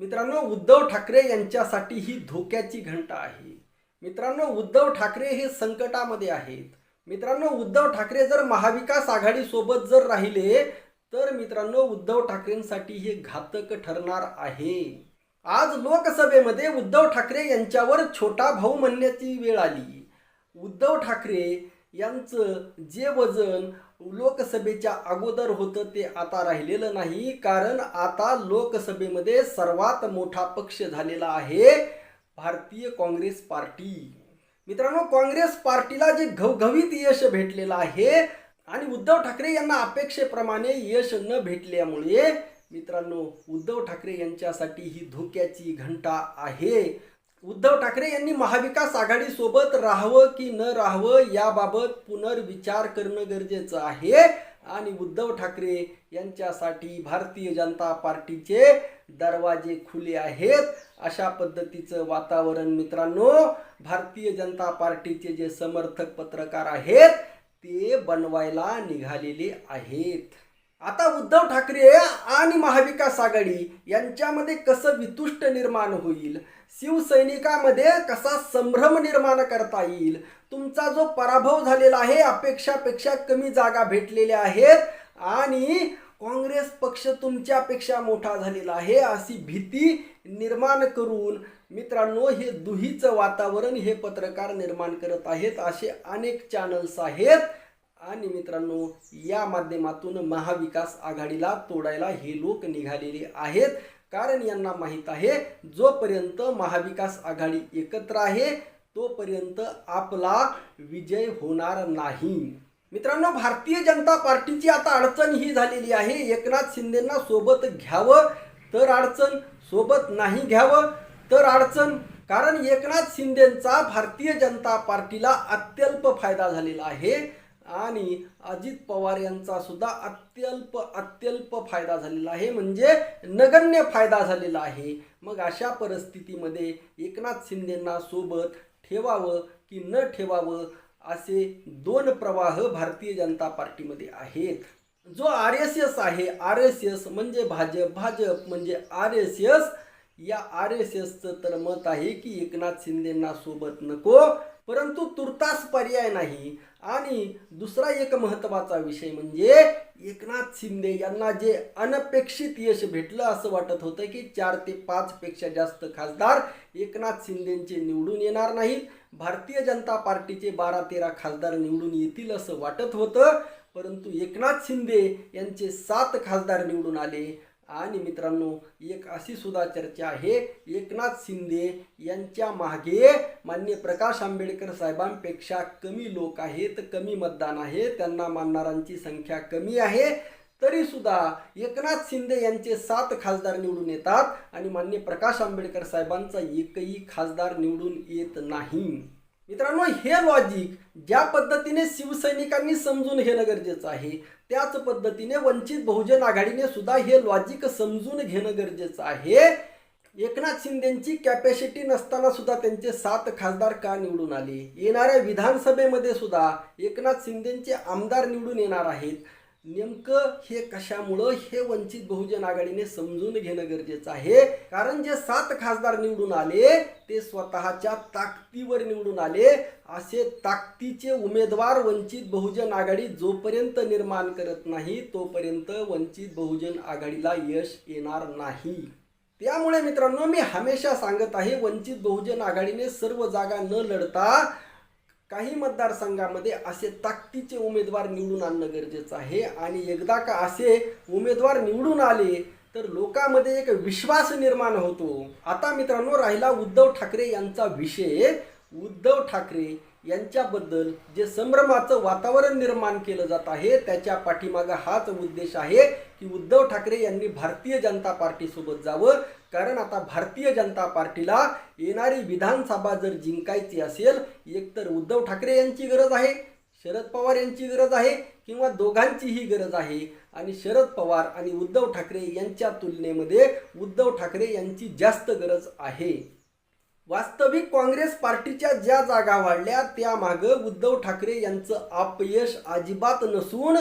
मित्रांनो उद्धव ठाकरे यांच्यासाठी ही धोक्याची घंटा आहे. मित्रांनो उद्धव ठाकरे हे संकटामध्ये आहेत. मित्रांनो उद्धव ठाकरे जर महाविकास आघाडीसोबत जर राहिले तर मित्रांनो उद्धव ठाकरेंसाठी हे घातक ठरणार आहे. आज लोकसभेमध्ये उद्धव ठाकरे यांच्यावर छोटा भाऊ म्हणण्याची वेळ आली. उद्धव ठाकरे यांचं जे वजन लोकसभेच्या अगोदर होतं ते आता राहिलेलं नाही कारण आता लोकसभेमध्ये सर्वात मोठा पक्ष झालेला आहे भारतीय काँग्रेस पार्टी. मित्रांनो काँग्रेस पार्टीला जे घवघवीत यश भेटलेलं आहे आणि उद्धव ठाकरे यांना अपेक्षेप्रमाणे यश न भेटल्यामुळे मित्रांनो उद्धव ठाकरे यांच्यासाठी ही धोक्याची घंटा आहे. उद्धव ठाकरे यांनी महाविकास आघाडीसोबत राहावं की न राहावं याबाबत पुनर्विचार करणं गरजेचं आहे. आणि उद्धव ठाकरे यांच्यासाठी भारतीय जनता पार्टीचे दरवाजे खुले आहेत. अशा पद्धतीचं वातावरण मित्रांनो भारतीय जनता पार्टीचे जे समर्थक पत्रकार आहेत ते बनवायला निघालेले आहेत. आता उद्धव ठाकरे आणि महाविकास आघाडी यांच्यामध्ये कसं वितुष्ट निर्माण होईल? शिवसैनिकामध्ये कसा संभ्रम निर्माण करता येईल? तुमचा जो पराभव झालेला आहे अपेक्षापेक्षा कमी जागा भेटलेल्या आहेत आणि काँग्रेस पक्ष तुमच्यापेक्षा मोठा झालेला आहे अशी भीती निर्माण करून मित्रांनो हे दुहीचं वातावरण हे पत्रकार निर्माण करत आहेत असे अनेक चॅनल्स आहेत. आणि मित्रांनो या माध्यमातून महाविकास आघाडीला तोडायला हे लोक निघालेले आहेत. कारण यांना माहीत आहे जोपर्यंत महाविकास आघाडी एकत्र आहे तोपर्यंत आपला विजय होणार नाही. मित्रांनो भारतीय जनता पार्टीची आता अडचण ही झालेली आहे. एकनाथ शिंदेना सोबत घ्यावं तर अडचण सोबत नाही घ्यावं तर अडचण कारण एकनाथ शिंदेचा भारतीय जनता पार्टीला अत्यल्प फायदा झालेला आहे. आणि अजित पवार यांचा सुद्धा अत्यल्प अत्यल्प फायदा झालेला आहे. म्हणजे नगण्य फायदा झालेला आहे. मग अशा परिस्थितीमध्ये एकनाथ शिंदेंना सोबत ठेवावं की न ठेवावं असे दोन प्रवाह भारतीय जनता पार्टीमध्ये आहेत. जो आर एस एस आहे आर एस एस म्हणजे भाजप भाजप म्हणजे आर एस एस. या आर एस एसचं तर मत आहे की एकनाथ शिंदेंना सोबत नको परंतु तुर्तास पर्याय नाही. आणि दुसरा एक महत्त्वाचा विषय म्हणजे एकनाथ शिंदे यांना जे अनपेक्षित यश भेटलं असं वाटत होतं की चार ते पाच पेक्षा जास्त खासदार एकनाथ शिंदेचे निवडून येणार नाहीत. भारतीय जनता पार्टीचे बारा तेरा खासदार निवडून येतील असं वाटत होतं. परंतु एकनाथ शिंदे यांचे सात खासदार निवडून आले. आणि मित्रांनो एक अशी सुद्धा चर्चा आहे. एकनाथ शिंदे यांच्या मागे मान्य प्रकाश आंबेडकर साहेबांपेक्षा कमी लोक आहेत कमी मतदान आहे त्यांना मानणाऱ्यांची संख्या कमी आहे. तरी सुद्धा एकनाथ शिंदे यांचे सात खासदार निवडून येतात आणि मान्य प्रकाश आंबेडकर साहेबांचा एकही खासदार निवडून येत नाही. मित्रांनो हे लॉजिक ज्या पद्धतीने शिवसैनिकांनी समजून घेणं गरजेचं आहे त्याच पद्धतीने वंचित बहुजन आघाडीने सुद्धा हे लॉजिक समजून घेणं गरजेचं आहे. एकनाथ शिंदेची कॅपॅसिटी नसताना सुद्धा त्यांचे सात खासदार का निवडून आले? येणाऱ्या विधानसभेमध्ये सुद्धा एकनाथ शिंदेचे आमदार निवडून येणार आहेत. नेमकं हे कशामुळं हे वंचित बहुजन आघाडीने समजून घेणं गरजेचं आहे? कारण जे सात खासदार निवडून आले ते स्वतःच्या ताकदीवर निवडून आले. असे ताकदीचे उमेदवार वंचित बहुजन आघाडी जोपर्यंत निर्माण करत नाही तोपर्यंत वंचित बहुजन आघाडीला यश येणार नाही. त्यामुळे मित्रांनो मी हमेशा सांगत आहे वंचित बहुजन आघाडीने सर्व जागा न लढता काही मतदारसंघामध्ये असे ताकदीचे उमेदवार निवडून आणणं गरजेचं आहे. आणि एकदा का असे उमेदवार निवडून आले तर लोकांमध्ये एक विश्वास निर्माण होतो. आता मित्रांनो राहिला उद्धव ठाकरे यांचा विषय. उद्धव ठाकरे यांच्याबद्दल जे संभ्रमाचं वातावरण निर्माण केलं जात आहे त्याच्या पाठीमागं हाच उद्देश आहे की उद्धव ठाकरे यांनी भारतीय जनता पार्टीसोबत जावं. कारण आता भारतीय जनता पार्टीला येणारी विधानसभा जर जिंकायची असेल एकतर उद्धव ठाकरे यांची गरज आहे शरद पवार यांची गरज आहे किंवा दोघांचीही गरज आहे आणि शरद पवार आणि उद्धव ठाकरे यांच्या तुलनेमध्ये उद्धव ठाकरे यांची जास्त गरज आहे. वास्तविक काँग्रेस पार्टीच्या ज्या जागा वाढल्या त्यामागं उद्धव ठाकरे यांचं अपयश अजिबात नसून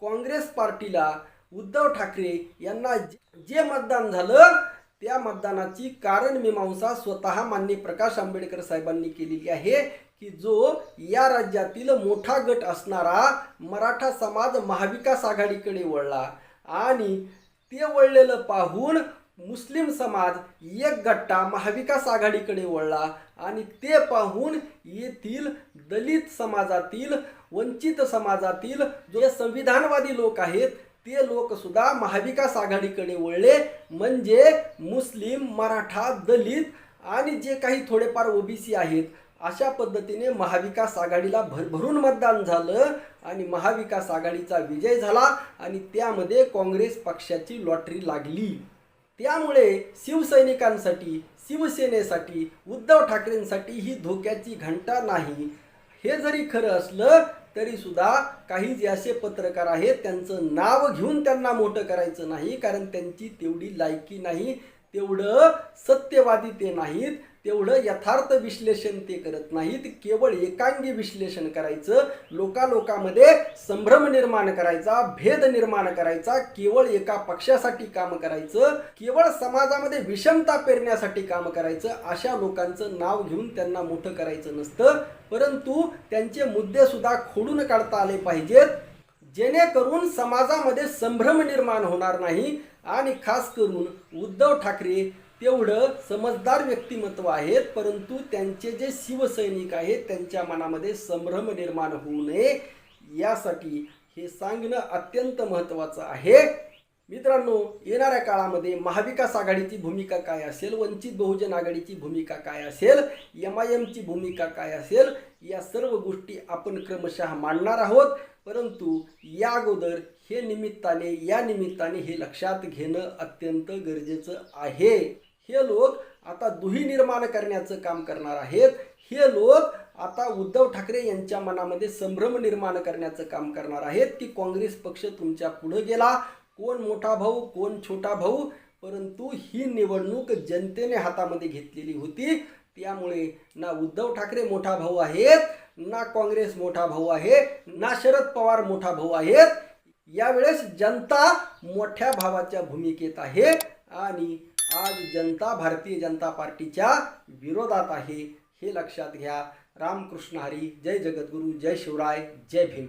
काँग्रेस पार्टीला उद्धव ठाकरे यांना जे मतदान झालं त्या मतदानाची कारण मीमांसा स्वतः मान्य प्रकाश आंबेडकर साहेबांनी केलेली आहे की जो या राज्यातील मोठा गट असणारा मराठा समाज महाविकास आघाडीकडे वळला आणि ते वळलेलं पाहून मुस्लिम समाज एक गट्टा महाविकास आघाडीकडे वळला आणि ते पाहून येथील दलित समाजातील वंचित समाजातील जे संविधानवादी लोक आहेत ते लोकसुद्धा महाविकास आघाडीकडे वळले म्हणजे मुस्लिम मराठा दलित आणि जे काही थोडेफार ओबीसी आहेत अशा पद्धतीने महाविकास आघाडीला भरभरून मतदान झालं आणि महाविकास आघाडीचा विजय झाला आणि त्यामध्ये काँग्रेस पक्षाची लॉटरी लागली. त्यामुळे शिवसैनिकांसाठी शिवसेनेसाठी उद्धव ठाकरेंसाठी ही धोक्याची घंटा नाही. हे जरी खरं असलं तरी सुद्धा काही जे असे पत्रकार आहेत त्यांचं नाव घेऊन त्यांना मोठं करायचं नाही कारण त्यांची तेवढी लायकी नाही तेवढं सत्यवादी ते नाहीत तेवढं यथार्थ विश्लेषण ते करत नाहीत केवळ एकांगी विश्लेषण करायचं लोकालोकामध्ये संभ्रम निर्माण करायचा भेद निर्माण करायचा केवळ एका पक्षासाठी काम करायचं केवळ समाजामध्ये विषमता पेरण्यासाठी काम करायचं अशा लोकांचं नाव घेऊन त्यांना मोठं करायचं नसतं. परंतु त्यांचे मुद्देसुद्धा खोडून काढता आले पाहिजेत. जेणेकरून समाजामध्ये संभ्रम निर्माण होणार नाही आणि खास करून उद्धव ठाकरे तेवढं समजदार व्यक्तिमत्व आहेत परंतु त्यांचे जे शिवसैनिक आहेत त्यांच्या मनामध्ये संभ्रम निर्माण होऊ नये यासाठी हे सांगणं अत्यंत महत्त्वाचं आहे. मित्रांनो येणाऱ्या काळामध्ये महाविकास आघाडीची भूमिका काय असेल वंचित बहुजन आघाडीची भूमिका काय असेल एम आय एमची भूमिका काय असेल या सर्व गोष्टी आपण क्रमशः मांडणार आहोत. परंतु या अगोदर हे निमित्ताने या निमित्ताने हे लक्षात घेणं अत्यंत गरजेचं आहे. हे लोक आता दुही निर्माण करण्याचं काम करणार आहेत. हे लोक आता उद्धव ठाकरे यांच्या मनामध्ये संभ्रम निर्माण करण्याचं काम करणार आहेत. की काँग्रेस पक्ष तुमच्या पुढं गेला. कोण मोठा भाऊ कोण छोटा भाऊ परंतु ही निवडणूक जनतेने हातामध्ये घेतलेली होती. त्यामुळे ना उद्धव ठाकरे मोठा भाऊ आहेत ना काँग्रेस मोठा भाऊ आहे ना शरद पवार मोठा भाऊ आहेत. यावेळेस जनता मोठ्या भावाच्या भूमिकेत आहे आणि आज जनता भारतीय जनता पार्टीच्या विरोधात आहे. हे लक्षात घ्या. रामकृष्ण हरी. जय जगद्गुरू. जय शिवराय. जय भीम.